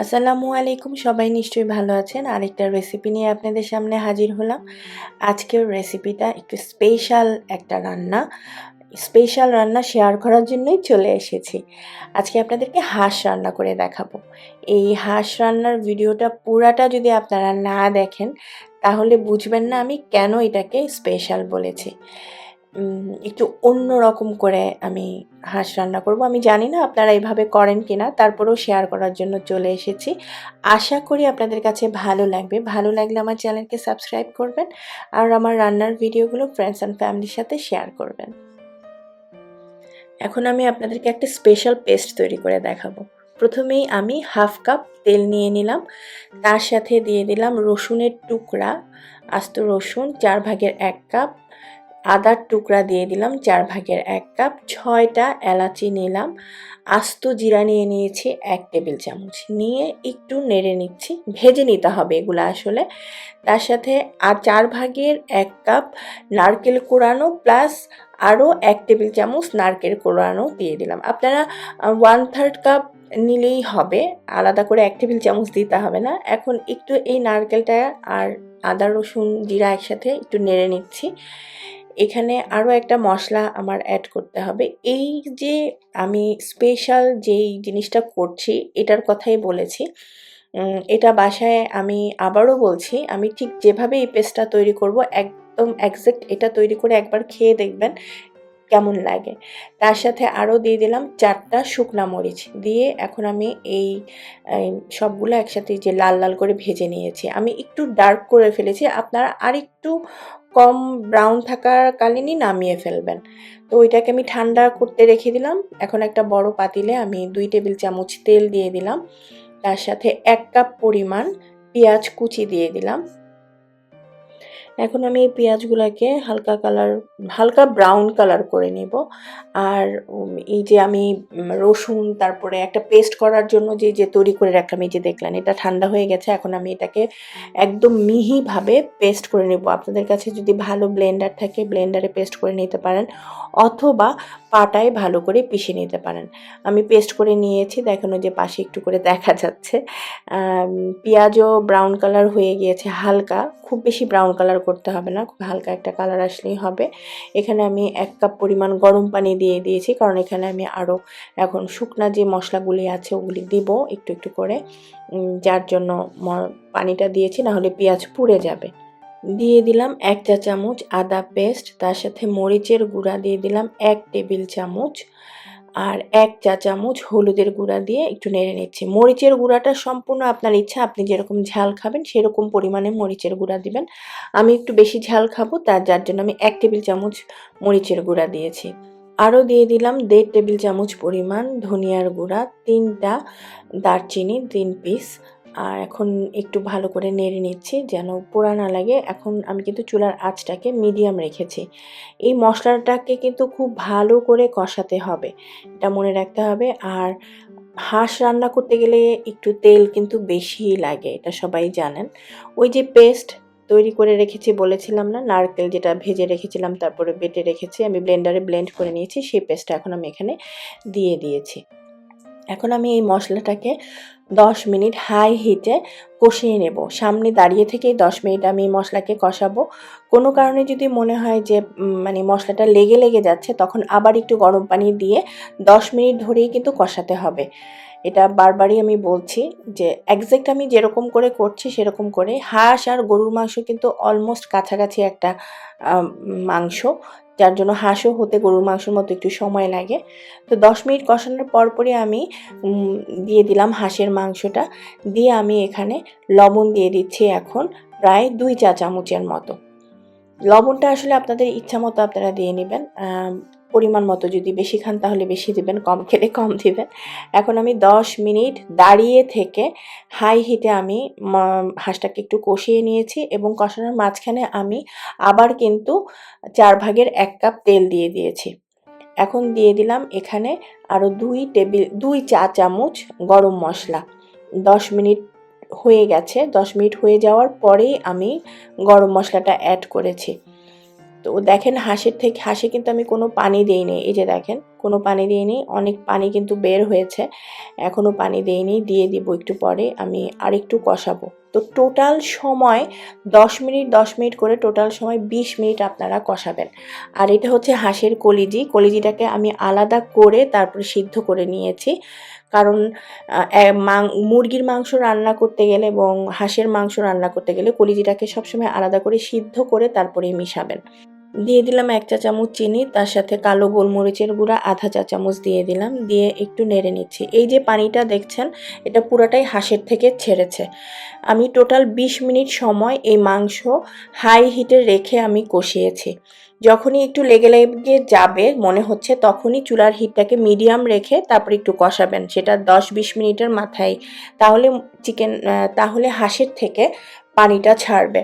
আসসালামু আলাইকুম, সবাই নিশ্চয়ই ভালো আছেন। আরেকটা রেসিপি নিয়ে আপনাদের সামনে হাজির হলাম। আজকের রেসিপিটা একটু স্পেশাল একটা রান্না। স্পেশাল রান্না শেয়ার করার জন্যই চলে এসেছি। আজকে আপনাদেরকে হাঁস রান্না করে দেখাবো। এই হাঁস রান্নার ভিডিওটা পুরাটা যদি আপনারা না দেখেন, তাহলে বুঝবেন না আমি কেন এটাকে স্পেশাল বলেছি। একটু অন্য রকম করে আমি হাঁস রান্না করব। আমি জানি না আপনারা এইভাবে করেন কি না তারপরেও শেয়ার করার জন্য চলে এসেছি। আশা করি আপনাদের কাছে ভালো লাগবে। ভালো লাগলে আমার চ্যানেলকে সাবস্ক্রাইব করবেন আর আমার রান্নার ভিডিওগুলো ফ্রেন্ডস অ্যান্ড ফ্যামিলির সাথে শেয়ার করবেন। এখন আমি আপনাদেরকে একটা স্পেশাল পেস্ট তৈরি করে দেখাবো। প্রথমেই আমি হাফ কাপ তেল নিয়ে নিলাম। তার সাথে দিয়ে দিলাম রসুনের টুকরা, আস্ত রসুন, চার ভাগের এক কাপ আদার টুকরা দিয়ে দিলাম, চার ভাগের এক কাপ। ছয়টা এলাচি নিলাম। আস্ত জিরা নিয়ে নিয়েছি এক টেবিল চামচ। নিয়ে একটু নেড়ে নিচ্ছি। ভেজে নিতে হবে এগুলো আসলে। তার সাথে আর চার ভাগের এক কাপ নারকেল কোড়ানো প্লাস আরও এক টেবিল চামচ নারকেল কোড়ানো দিয়ে দিলাম। আপনারা ওয়ান থার্ড কাপ নিলেই হবে। আলাদা করে এক টেবিল চামচ দিতে হবে না। এখন একটু এই নারকেলটা আর আদা, রসুন, জিরা একসাথে একটু নেড়ে নিচ্ছি। এখানে আরও একটা মশলা আমার অ্যাড করতে হবে। এই যে আমি স্পেশাল যেই জিনিসটা করছি, এটার কথাই বলেছি। এটা বাসায় আমি আবারও বলছি, আমি ঠিক যেভাবে এই পেস্টটা তৈরি করব, একদম একজ্যাক্ট এটা তৈরি করে একবার খেয়ে দেখবেন কেমন লাগে। তার সাথে আরও দিয়ে দিলাম চারটা শুকনা মরিচ, দিয়ে এখন আমি এই সবগুলো একসাথে যে লাল লাল করে ভেজে নিয়েছি। আমি একটু ডার্ক করে ফেলেছি, আপনারা আরেকটু কম ব্রাউন থাকার কালীনই নামিয়ে ফেলবেন। তো ওইটাকে আমি ঠান্ডা করতে রেখে দিলাম। এখন একটা বড় পাতিলে আমি দুই টেবিল চামচ তেল দিয়ে দিলাম। তার সাথে এক কাপ পরিমাণ পেঁয়াজ কুচি দিয়ে দিলাম। এখন আমি এই পেঁয়াজগুলোকে হালকা কালার হালকা ব্রাউন কালার করে নেব। আর এই যে আমি রসুন, তারপরে একটা পেস্ট করার জন্য যে যে তৈরি করে রাখলাম, এই যে দেখলেন, এটা ঠান্ডা হয়ে গেছে, এখন আমি এটাকে একদম মিহিভাবে পেস্ট করে নেব। আপনাদের কাছে যদি ভালো ব্লেন্ডার থাকে ব্লেন্ডারে পেস্ট করে নিতে পারেন, অথবা পাটায় ভালো করে পিষে নিতে পারেন। আমি পেস্ট করে নিয়েছি, দেখানো যে পাশে একটু করে দেখা যাচ্ছে। পেঁয়াজও ব্রাউন কালার হয়ে গিয়েছে, হালকা, খুব বেশি ব্রাউন কালার করতে হবে না, খুব হালকা একটা কালার আসলেই হবে। এখানে আমি এক কাপ পরিমাণ গরম পানি দিয়ে দিয়েছি, কারণ এখানে আমি আরও এখন শুকনা যে মশলাগুলি আছে ওগুলি দিব একটু একটু করে। যার জন্য পানিটা দিয়েছি না হলে পেঁয়াজ পুড়ে যাবে। দিয়ে দিলাম এক চা চামচ আদা পেস্ট তার সাথে মরিচের গুঁড়া দিয়ে দিলাম এক টেবিল চামচ। আর এক চা চামচ হলুদের গুঁড়া দিয়ে একটু নেড়ে নিচ্ছি। মরিচের গুঁড়াটা সম্পূর্ণ আপনার ইচ্ছা, আপনি যেরকম ঝাল খাবেন সেরকম পরিমাণে মরিচের গুঁড়া দিবেন। আমি একটু বেশি ঝাল খাব, তার যার জন্য আমি এক টেবিল চামচ মরিচের গুঁড়া দিয়েছি। আরও দিয়ে দিলাম দেড় টেবিল চামচ পরিমাণ ধনিয়ার গুঁড়া, তিনটা দারচিনি, তিন পিস আর এখন একটু ভালো করে নেড়ে নিচ্ছি যেন পোড়া না লাগে। এখন আমি কিন্তু চুলার আঁচটাকে মিডিয়াম রেখেছি। এই মশলাটাকে কিন্তু খুব ভালো করে কষাতে হবে, এটা মনে রাখতে হবে। আর হাঁস রান্না করতে গেলে একটু তেল কিন্তু বেশি লাগে, এটা সবাই জানেন। ওই যে পেস্ট তৈরি করে রেখেছি বলেছিলাম না, নারকেল যেটা ভেজে রেখেছিলাম তারপরে বেটে রেখেছি, আমি ব্লেন্ডারে ব্লেন্ড করে নিয়েছি, সেই পেস্টটা এখন আমি এখানে দিয়ে দিয়েছি। এখন আমি এই মশলাটাকে দশ মিনিট হাই হিটে কষিয়ে নেব। সামনে দাঁড়িয়ে থেকেই দশ মিনিট আমি মশলাকে কষাবো। কোনো কারণে যদি মনে হয় যে মানে মশলাটা লেগে লেগে যাচ্ছে, তখন আবার একটু গরম পানি দিয়ে দশ মিনিট ধরেই কিন্তু কষাতে হবে। এটা বারবারই আমি বলছি যে একজ্যাক্ট আমি যেরকম করে করছি সেরকম করে হাঁস আর গরুর মাংস কিন্তু অলমোস্ট কাছাকাছি একটা মাংস। যার জন্য হাঁসও হতে গরুর মাংসের মতো একটু সময় লাগে। তো দশ মিনিট কষানোর পরপরই আমি দিয়ে দিলাম হাঁসের মাংসটা। দিয়ে আমি এখানে লবণ দিয়ে দিচ্ছি এখন প্রায় দুই চা চামচের মতো। লবণটা আসলে আপনাদের ইচ্ছা মতো আপনারা দিয়ে নেবেন। পরিমাণ মতো যদি বেশি খান, তাহলে বেশি দিবেন, কম খেলে কম দিবেন। এখন আমি দশ মিনিট দাঁড়িয়ে থেকে হাই হিটে আমি হাঁসটাকে একটু কষিয়ে নিয়েছি এবং কষানোর মাঝখানে আমি আবার কিন্তু চার ভাগের এক কাপ তেল দিয়ে দিয়েছি। এখন দিয়ে দিলাম এখানে আরও দুই টেবিল, দুই চা চামচ গরম মশলা। দশ মিনিট হয়ে গেছে, দশ মিনিট হয়ে যাওয়ার পরেই আমি গরম মশলাটা অ্যাড করেছি। তো দেখেন হাঁসের থেকে, হাঁসে কিন্তু আমি কোনো পানি দিইনি। এই যে দেখেন, কোনো পানি দিইনি, অনেক পানি কিন্তু বের হয়েছে। এখনও পানি দিইনি, দিয়ে দিব একটু পরে, আমি আরেকটু কষাবো। তো টোটাল সময় দশ মিনিট দশ মিনিট করে টোটাল সময় বিশ মিনিট আপনারা কষাবেন। আর এটা হচ্ছে হাঁসের কলিজি। কলিজিটাকে আমি আলাদা করে তারপরে সিদ্ধ করে নিয়েছি। কারণ মুরগির মাংস রান্না করতে গেলে এবং হাঁসের মাংস রান্না করতে গেলে কলিজিটাকে সবসময় আলাদা করে সিদ্ধ করে তারপরে মিশাবেন। দিয়ে দিলাম এক চা চামচ চিনি, তার সাথে কালো গোলমরিচের গুঁড়া, আধা চা চামচ দিয়ে দিলাম, দিয়ে একটু নেড়ে নিচ্ছি। এই যে পানিটা দেখছেন, এটা পুরাটাই হাঁসের থেকে ছেড়েছে। আমি টোটাল ২০ মিনিট সময় এই মাংস হাই হিটে রেখে আমি কষিয়েছি। যখনই একটু লেগে লেগে যাবে, মনে হচ্ছে তখনই চুলার হিটটাকে মিডিয়াম রেখে তারপর একটু কষাবেন। সেটা দশ বিশ মিনিটের মাথায়। তাহলে চিকেন তাহলে হাঁসের থেকে পানিটা ছাড়বে।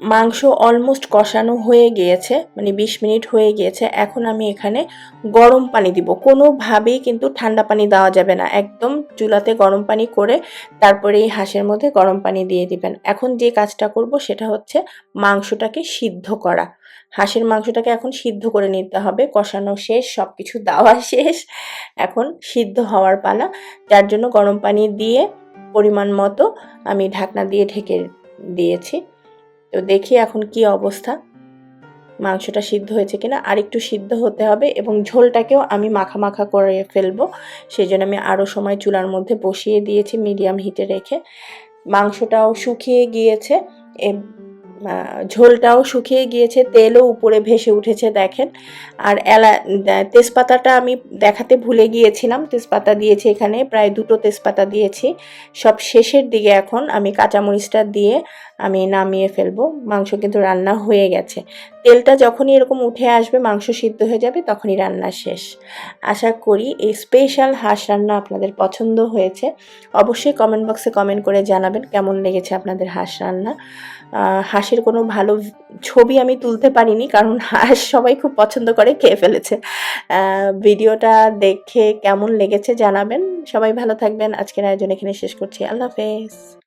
মাংস অলমোস্ট কষানো হয়ে গিয়েছে মানে বিশ মিনিট হয়ে গিয়েছে, এখন আমি এখানে গরম পানি দিব। কোনোভাবেই কিন্তু ঠান্ডা পানি দেওয়া যাবে না, একদম চুলাতে গরম পানি করে তারপরে এই হাঁসের মধ্যে গরম পানি দিয়ে দিবেন। এখন যে কাজটা করব সেটা হচ্ছে মাংসটাকে সিদ্ধ করা। হাঁসের মাংসটাকে এখন সিদ্ধ করে নিতে হবে, কষানো শেষ সব কিছু দেওয়া শেষ, এখন সিদ্ধ হওয়ার পালা। যার জন্য গরম পানি দিয়ে পরিমাণ মতো আমি ঢাকনা দিয়ে ঢেকে দিয়েছি। তো দেখি এখন কি অবস্থা। মাংসটা সিদ্ধ হয়েছে কিনা? আর একটু সিদ্ধ হতে হবে এবং ঝোলটাকেও আমি মাখা মাখা করে ফেলব। সেই জন্য আমি আরও সময় চুলার মধ্যে বসিয়ে দিয়েছি, মিডিয়াম হিটে রেখে। মাংসটাও শুকিয়ে গিয়েছে। ঝোলটাও শুকিয়ে গিয়েছে তেলও উপরে ভেসে উঠেছে দেখেন। আর এলা তেজপাতাটা আমি দেখাতে ভুলে গিয়েছিলাম তেজপাতা দিয়েছি এখানে প্রায় দুটো তেজপাতা দিয়েছি। সব শেষের দিকে এখন আমি কাঁচামরিচটা দিয়ে আমি নামিয়ে ফেলব মাংস কিন্তু রান্না হয়ে গেছে। তেলটা যখনই এরকম উঠে আসবে মাংস সিদ্ধ হয়ে যাবে তখনই রান্না শেষ। আশা করি এই স্পেশাল হাঁস রান্না আপনাদের পছন্দ হয়েছে। অবশ্যই কমেন্ট বক্সে কমেন্ট করে জানাবেন কেমন লেগেছে আপনাদের হাঁস রান্না। আহ, হাঁসের কোনো ভালো ছবি আমি তুলতে পারিনি, কারণ হাঁস সবাই খুব পছন্দ করে, খেয়ে ফেলেছে। ভিডিওটা দেখে কেমন লেগেছে জানাবেন। সবাই ভালো থাকবেন। আজকের আয়োজন এখানে শেষ করছি। আল্লাহ হাফেজ।